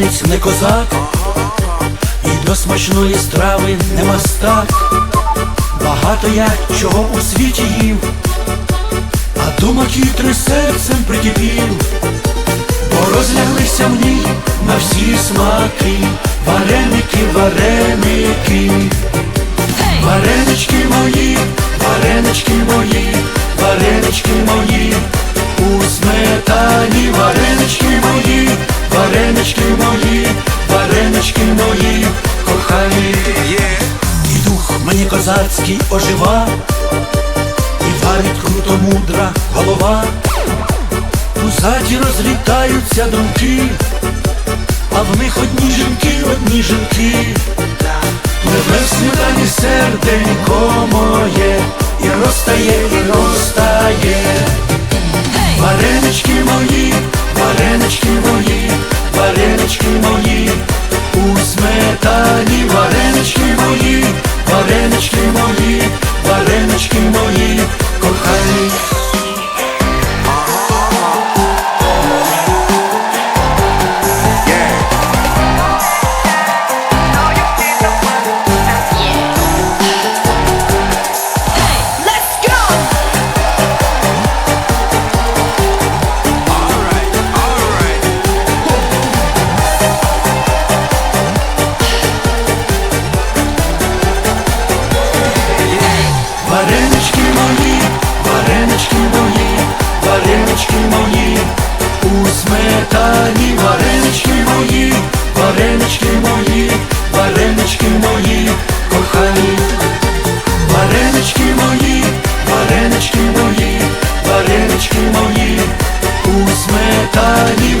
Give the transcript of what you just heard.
хтось не козак, і до смачної страви нема мастак. Багато я чого у світі їв, а думок хитрий серцем прикипів, бо розляглися в ній на всі смаки, вареники, козацький ожива, і варить круто мудра голова. У заді розлітаються думки, а в них одні жінки, одні жінки. В сметані серденько моє, і розтає, і розтає. Мої,